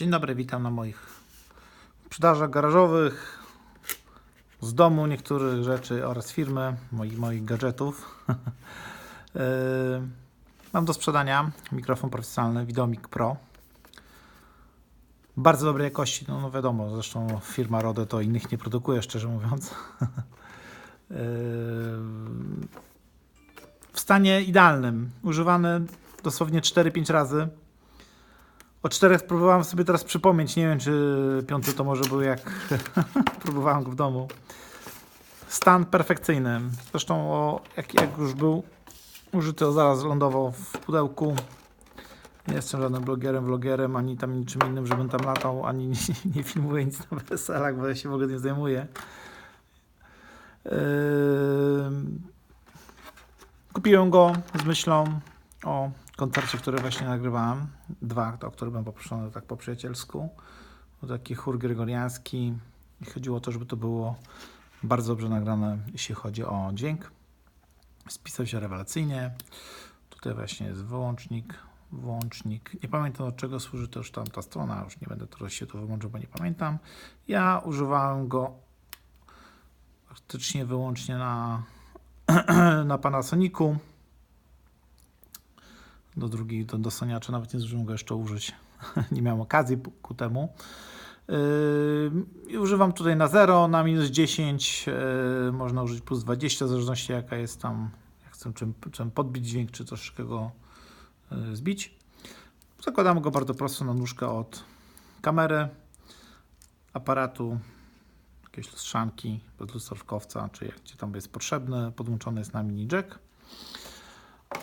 Dzień dobry, witam na moich sprzedażach garażowych, z domu niektórych rzeczy oraz firmy, moich, moich gadżetów. Yy, Mam do sprzedania mikrofon profesjonalny Videomic Pro. Bardzo dobrej jakości, no, no wiadomo, zresztą firma Rode to innych nie produkuje, szczerze mówiąc. Yy, W stanie idealnym, używany dosłownie 4-5 razy. O czterech próbowałem sobie teraz przypomnieć. Nie wiem, czy piąty to może był jak próbowałem go w domu. Stan perfekcyjny. Zresztą o, jak, jak już był użyty, o zaraz lądował w pudełku. Nie jestem żadnym blogerem, vlogerem, ani tam niczym innym, żebym tam latał, ani nie, nie filmuję nic na weselach, bo ja się w ogóle nie zajmuję. Yy... Kupiłem go z myślą o koncercie, który właśnie nagrywałem. Dwa, o które byłem poproszony tak po przyjacielsku. Był taki chór gregoriański i chodziło o to, żeby to było bardzo dobrze nagrane, jeśli chodzi o dźwięk. Spisał się rewelacyjnie. Tutaj właśnie jest wyłącznik, włącznik. Nie pamiętam od czego służy to już tam ta strona, już nie będę teraz się to wyłączył, bo nie pamiętam. Ja używałem go praktycznie wyłącznie na, na Panasonicu do drugiej, do, do Soniacza, nawet nie zdążyłem go jeszcze użyć. nie miałem okazji ku temu. Yy, używam tutaj na 0, na minus 10, yy, można użyć plus 20, w zależności jaka jest tam, jak chcę czym, czym podbić dźwięk, czy troszeczkę go yy, zbić. Zakładamy go bardzo prosto na nóżkę od kamery, aparatu, jakieś lustrzanki, bez lustrowkowca, czy jak gdzie tam jest potrzebne. Podłączony jest na mini jack.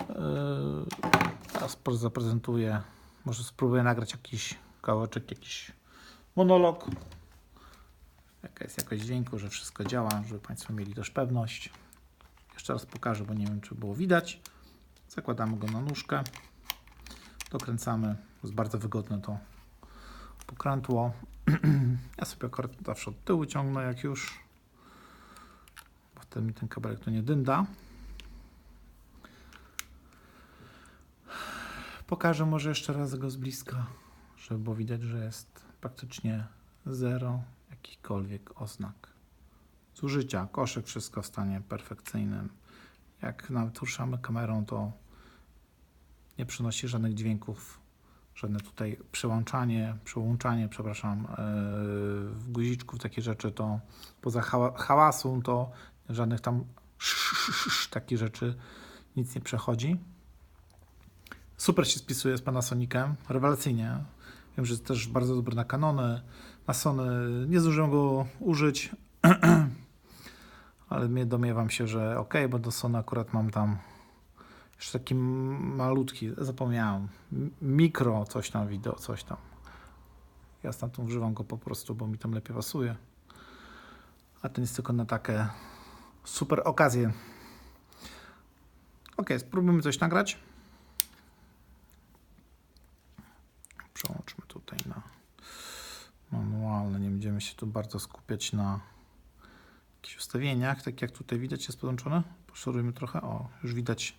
Yy, Teraz zaprezentuję, może spróbuję nagrać jakiś kawałeczek, jakiś monolog. Jaka jest jakość dźwięku, że wszystko działa, żeby Państwo mieli też pewność. Jeszcze raz pokażę, bo nie wiem, czy było widać. Zakładamy go na nóżkę. Dokręcamy. Jest bardzo wygodne to pokrętło. Ja sobie akurat zawsze od tyłu ciągnę, jak już. Bo wtedy mi ten kabelek tu nie dynda. Pokażę może jeszcze raz go z bliska, żeby było widać, że jest praktycznie zero jakichkolwiek oznak zużycia. Koszyk wszystko w stanie perfekcyjnym. Jak nawet ruszamy kamerą, to nie przynosi żadnych dźwięków, żadne tutaj przełączanie, przełączanie, przepraszam, yy, guziczków, takie rzeczy, to poza hała, hałasu, to żadnych tam takich rzeczy nic nie przechodzi. Super się spisuje z Panasonicem, rewelacyjnie. Wiem, że jest też bardzo dobry na Canony, na Sony. Nie zdążyłem go użyć, ale mnie domiewam się, że ok, bo do Sony akurat mam tam jeszcze taki malutki, zapomniałem, mikro coś tam wideo, coś tam. Ja stamtąd używam go po prostu, bo mi tam lepiej pasuje. A ten jest tylko na takie super okazje. Ok, spróbujmy coś nagrać. Przełączmy tutaj na manualne. Nie będziemy się tu bardzo skupiać na jakichś ustawieniach. Tak jak tutaj widać jest podłączone. Poszorujmy trochę. O, już widać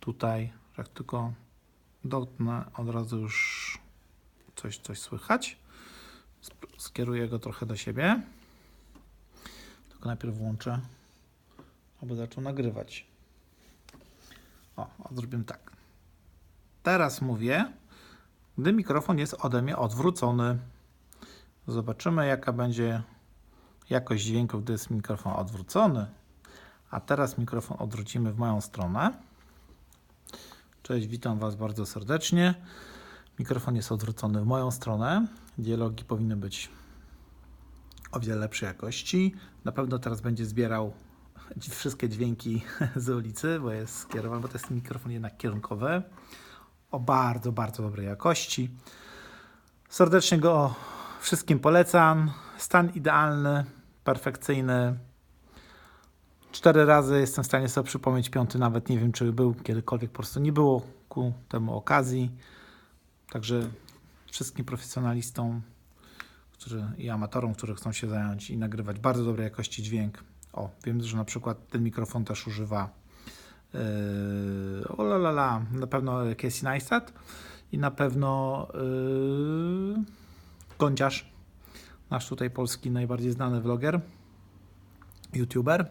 tutaj, jak tylko dotknę, od razu już coś, coś słychać. Skieruję go trochę do siebie. Tylko najpierw włączę, aby zaczął nagrywać. O, zrobimy tak. Teraz mówię, gdy mikrofon jest ode mnie odwrócony. Zobaczymy, jaka będzie jakość dźwięku, gdy jest mikrofon odwrócony. A teraz mikrofon odwrócimy w moją stronę. Cześć, witam Was bardzo serdecznie. Mikrofon jest odwrócony w moją stronę. Dialogi powinny być o wiele lepszej jakości. Na pewno teraz będzie zbierał wszystkie dźwięki z ulicy, bo jest skierowany, bo to jest mikrofon jednak kierunkowy o bardzo, bardzo dobrej jakości. Serdecznie go wszystkim polecam. Stan idealny, perfekcyjny. Cztery razy jestem w stanie sobie przypomnieć, piąty nawet nie wiem, czy był kiedykolwiek, po prostu nie było ku temu okazji. Także wszystkim profesjonalistom którzy, i amatorom, którzy chcą się zająć i nagrywać bardzo dobrej jakości dźwięk. O, wiem, że na przykład ten mikrofon też używa Yy, la, la, la, na pewno Casey Neistat i na pewno yy, Gądziarz, nasz tutaj polski najbardziej znany vloger, youtuber.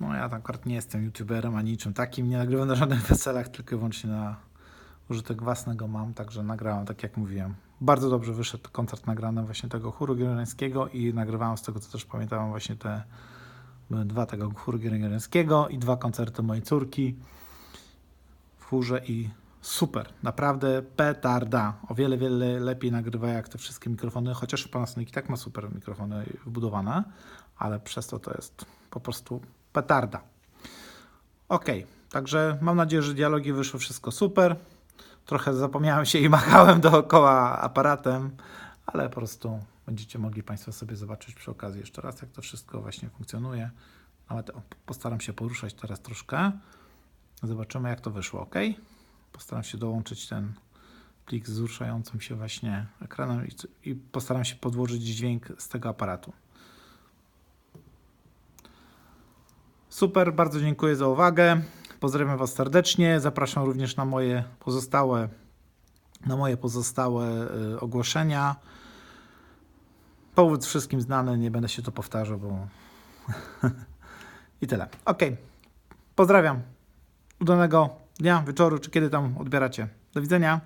No ja tam akurat nie jestem youtuberem ani niczym takim, nie nagrywam na żadnych weselach, tylko wyłącznie na użytek własnego mam, także nagrałem, tak jak mówiłem. Bardzo dobrze wyszedł koncert nagrany właśnie tego chóru gregoriańskiego i nagrywałem z tego, co też pamiętałem, właśnie te dwa tego chóru gregoriańskiego i dwa koncerty mojej córki w chórze i super, naprawdę petarda. O wiele, wiele lepiej nagrywa jak te wszystkie mikrofony, chociaż Panasonic i tak ma super mikrofony wbudowane, ale przez to to jest po prostu petarda. Ok, także mam nadzieję, że dialogi wyszły wszystko super. Trochę zapomniałem się i machałem dookoła aparatem, ale po prostu będziecie mogli Państwo sobie zobaczyć przy okazji jeszcze raz, jak to wszystko właśnie funkcjonuje. Nawet postaram się poruszać teraz troszkę. Zobaczymy, jak to wyszło, ok? Postaram się dołączyć ten plik z ruszającym się właśnie ekranem i, i postaram się podłożyć dźwięk z tego aparatu. Super, bardzo dziękuję za uwagę. Pozdrawiam Was serdecznie. Zapraszam również na moje pozostałe, na moje pozostałe y, ogłoszenia. Powód wszystkim znany, nie będę się to powtarzał, bo i tyle. Ok. Pozdrawiam. Udanego dnia, wieczoru, czy kiedy tam odbieracie. Do widzenia.